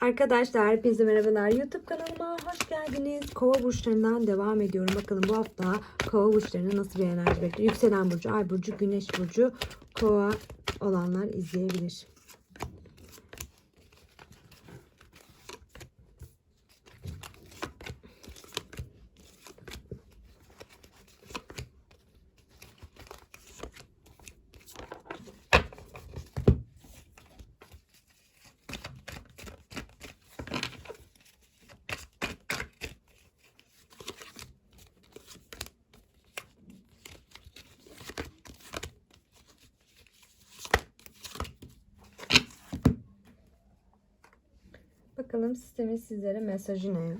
Arkadaşlar hepinize merhabalar. YouTube kanalıma hoş geldiniz. Kova burçlarından devam ediyorum. Bakalım bu hafta kova burçlarına nasıl bir enerji bekliyor. Yükselen burcu, ay burcu, güneş burcu, kova olanlar izleyebilir. Bakalım sistemin sizlere mesajı ne?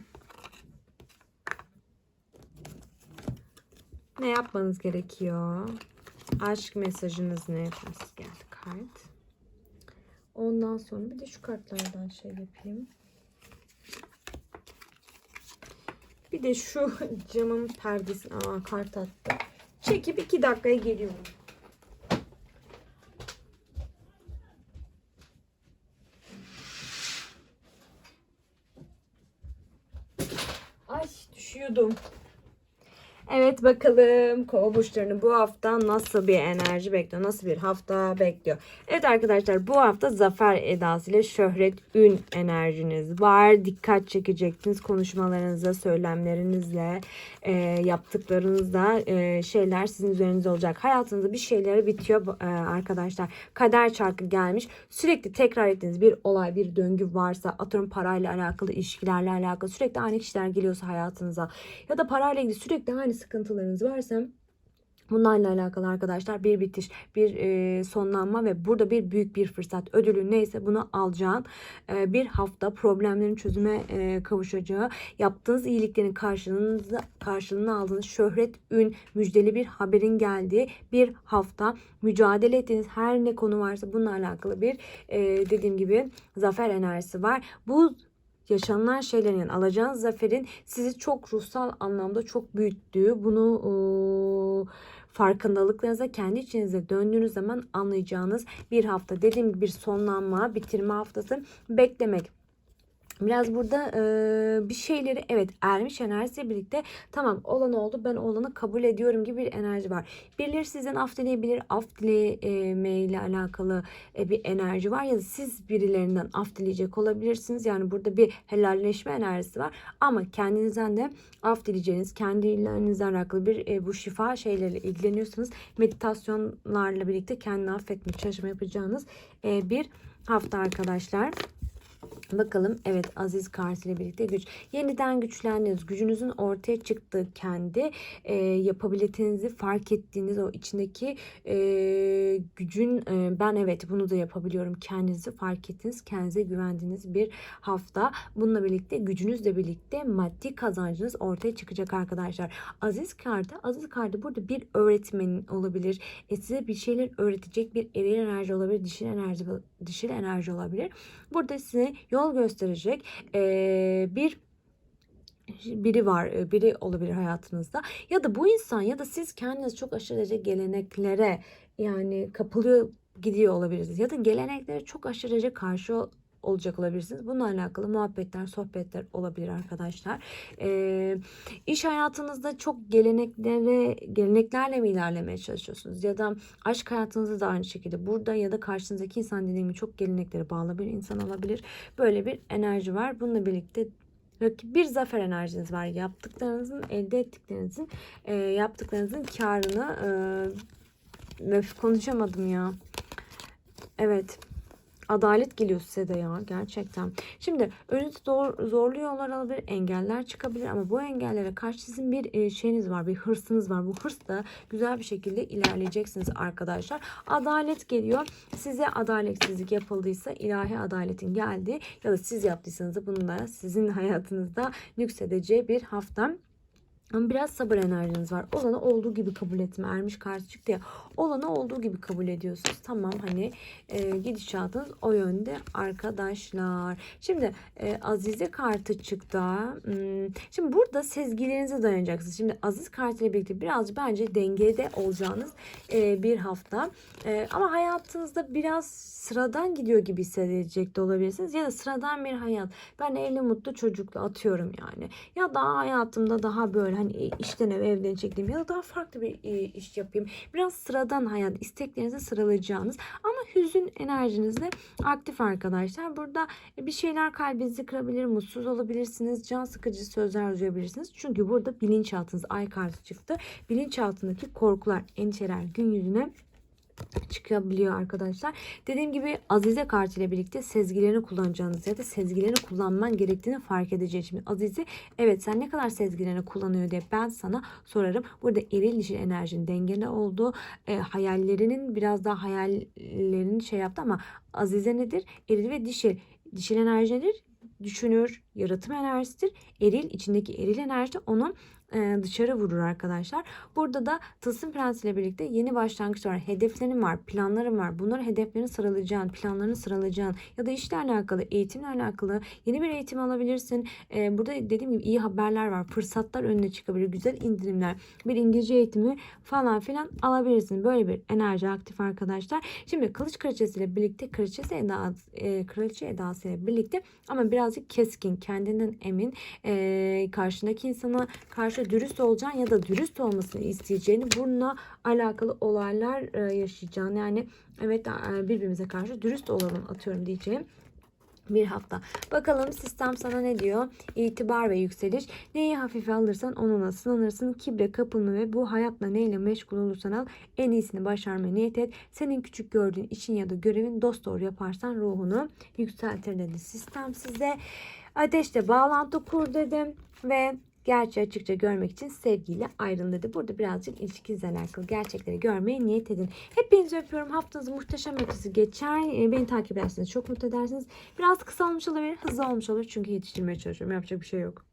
Ne yapmanız gerekiyor? Aşk mesajınız ne? Nasıl geldi kart? Ondan sonra bir de şu kartlardan şey yapayım. Bir de şu camın perdesini aa kart attı. Çekip iki dakikaya geliyorum. Еду. Evet bakalım kova burçlarını bu hafta nasıl bir enerji bekliyor? Nasıl bir hafta bekliyor? Evet arkadaşlar bu hafta zafer edasıyla şöhret, ün enerjiniz var. Dikkat çekeceksiniz konuşmalarınızla, söylemlerinizle, e, yaptıklarınızda e, şeyler sizin üzerinizde olacak. Hayatınızda bir şeyleri bitiyor e, arkadaşlar. Kader çarkı gelmiş. Sürekli tekrar ettiğiniz bir olay, bir döngü varsa atıyorum parayla alakalı, ilişkilerle alakalı sürekli aynı kişiler geliyorsa hayatınıza ya da parayla ilgili sürekli aynı sıkıntılarınız varsa Bunlarla alakalı arkadaşlar bir bitiş, bir e, sonlanma ve burada bir büyük bir fırsat ödülü neyse bunu alacağın e, bir hafta problemlerin çözüme e, kavuşacağı, yaptığınız iyiliklerin karşılığınızda karşılığını aldığınız şöhret, ün, müjdeli bir haberin geldiği bir hafta mücadele ettiğiniz her ne konu varsa bununla alakalı bir e, dediğim gibi zafer enerjisi var. Bu yaşanılan şeylerin yani alacağınız zaferin sizi çok ruhsal anlamda çok büyüttüğü bunu e, farkındalıklarınıza kendi içinize döndüğünüz zaman anlayacağınız bir hafta. Dediğim gibi bir sonlanma, bitirme haftası beklemek. Biraz burada e, bir şeyleri evet ermiş enerjisiyle birlikte tamam olan oldu ben olanı kabul ediyorum gibi bir enerji var. Birileri sizden af dileyebilir. Af dileme ile alakalı e, bir enerji var ya da siz birilerinden af dileyecek olabilirsiniz. Yani burada bir helalleşme enerjisi var. Ama kendinizden de af dileyeceğiniz, kendilerinizle alakalı bir e, bu şifa şeyleriyle ilgileniyorsanız meditasyonlarla birlikte kendini affetme çalışma yapacağınız e, bir hafta arkadaşlar. Bakalım evet Aziz Kart ile birlikte güç. Yeniden güçlendiniz. Gücünüzün ortaya çıktığı kendi e, yapabilitenizi fark ettiğiniz o içindeki e, gücün e, ben evet bunu da yapabiliyorum. Kendinizi fark ettiniz. Kendinize güvendiğiniz bir hafta. Bununla birlikte gücünüzle birlikte maddi kazancınız ortaya çıkacak arkadaşlar. Aziz Kartı, Aziz Kartı burada bir öğretmen olabilir. E, size bir şeyler öğretecek bir eril enerji olabilir. Dişil enerji, dişil enerji olabilir. Burada size yol gösterecek e, bir biri var, biri olabilir hayatınızda. Ya da bu insan ya da siz kendiniz çok aşırı derece geleneklere yani kapılıyor gidiyor olabilirsiniz. Ya da geleneklere çok aşırı derece karşı olacak olabilirsiniz. Bununla alakalı muhabbetler, sohbetler olabilir arkadaşlar. Ee, iş hayatınızda çok geleneklere, geleneklerle mi ilerlemeye çalışıyorsunuz? Ya da aşk hayatınızda da aynı şekilde burada ya da karşınızdaki insan dediğim gibi çok geleneklere bağlı bir insan olabilir. Böyle bir enerji var. Bununla birlikte bir zafer enerjiniz var. Yaptıklarınızın, elde ettiklerinizin, e, yaptıklarınızın karını e, konuşamadım ya. Evet adalet geliyor size de ya gerçekten. Şimdi önünüzde zor, zorlu yollar olabilir, engeller çıkabilir ama bu engellere karşı sizin bir e, şeyiniz var, bir hırsınız var. Bu hırsla güzel bir şekilde ilerleyeceksiniz arkadaşlar. Adalet geliyor. Size adaletsizlik yapıldıysa ilahi adaletin geldiği ya da siz yaptıysanız da bununla sizin hayatınızda nüksedeceği bir hafta Ama biraz sabır enerjiniz var. Olanı olduğu gibi kabul etme. Ermiş karşı çıktı ya. Olanı olduğu gibi kabul ediyorsunuz. Tamam hani e, gidişatınız o yönde arkadaşlar. Şimdi e, Azize kartı çıktı. Hmm, Şimdi burada sezgilerinize dayanacaksınız. Şimdi Aziz kartıyla birlikte birazcık bence dengede olacağınız e, bir hafta. E, ama hayatınızda biraz sıradan gidiyor gibi hissedecek de olabilirsiniz. Ya da sıradan bir hayat. Ben evli mutlu çocuklu atıyorum yani. Ya daha hayatımda daha böyle hani işten eve evden çektiğim ya da daha farklı bir e, iş yapayım. Biraz sıradan hayat isteklerinizi sıralayacağınız ama hüzün enerjinizle aktif arkadaşlar. Burada bir şeyler kalbinizi kırabilir, mutsuz olabilirsiniz, can sıkıcı sözler duyabilirsiniz. Çünkü burada bilinçaltınız ay kartı çıktı. Bilinçaltındaki korkular, endişeler gün yüzüne çıkabiliyor arkadaşlar. Dediğim gibi Azize kartı ile birlikte sezgilerini kullanacağınız ya da sezgilerini kullanman gerektiğini fark edeceğiz. Şimdi Azize evet sen ne kadar sezgilerini kullanıyor diye ben sana sorarım. Burada eril dişil enerjinin dengede olduğu e, hayallerinin biraz daha hayallerini şey yaptı ama Azize nedir? Eril ve dişil. Dişil enerji nedir? Düşünür, yaratım enerjisidir. Eril, içindeki eril enerji de onun e, dışarı vurur arkadaşlar. Burada da Tılsım Prens ile birlikte yeni başlangıç var. Hedeflerin var, planların var. Bunları hedeflerini sıralayacağın, planlarını sıralayacağın ya da işle alakalı, eğitimle alakalı yeni bir eğitim alabilirsin. E, burada dediğim gibi iyi haberler var. Fırsatlar önüne çıkabilir. Güzel indirimler. Bir İngilizce eğitimi falan filan alabilirsin. Böyle bir enerji aktif arkadaşlar. Şimdi Kılıç Kraliçesi birlikte Kraliçesi Eda, e, Kraliçe Edası birlikte ama birazcık keskin, kendinden emin, e, karşındaki insana karşı dürüst olacaksın ya da dürüst olmasını isteyeceğini bununla alakalı olaylar e, yaşayacaksın. Yani evet birbirimize karşı dürüst olalım atıyorum diyeceğim bir hafta. Bakalım sistem sana ne diyor? İtibar ve yükseliş. Neyi hafife alırsan onunla sınanırsın. Kibre kapılma ve bu hayatla neyle meşgul olursan al en iyisini başarmaya niyet et. Senin küçük gördüğün işin ya da görevin dost doğru yaparsan ruhunu yükseltir dedi sistem size. Ateşle bağlantı kur dedim ve gerçeği açıkça görmek için sevgiyle ayrılın dedi. Burada birazcık ilişkinizle alakalı gerçekleri görmeye niyet edin. Hepinizi öpüyorum. Haftanız muhteşem ötesi geçer. Ee, Beni takip ederseniz çok mutlu edersiniz. Biraz kısa olmuş olabilir, hızlı olmuş olur. Çünkü yetiştirmeye çalışıyorum. Yapacak bir şey yok.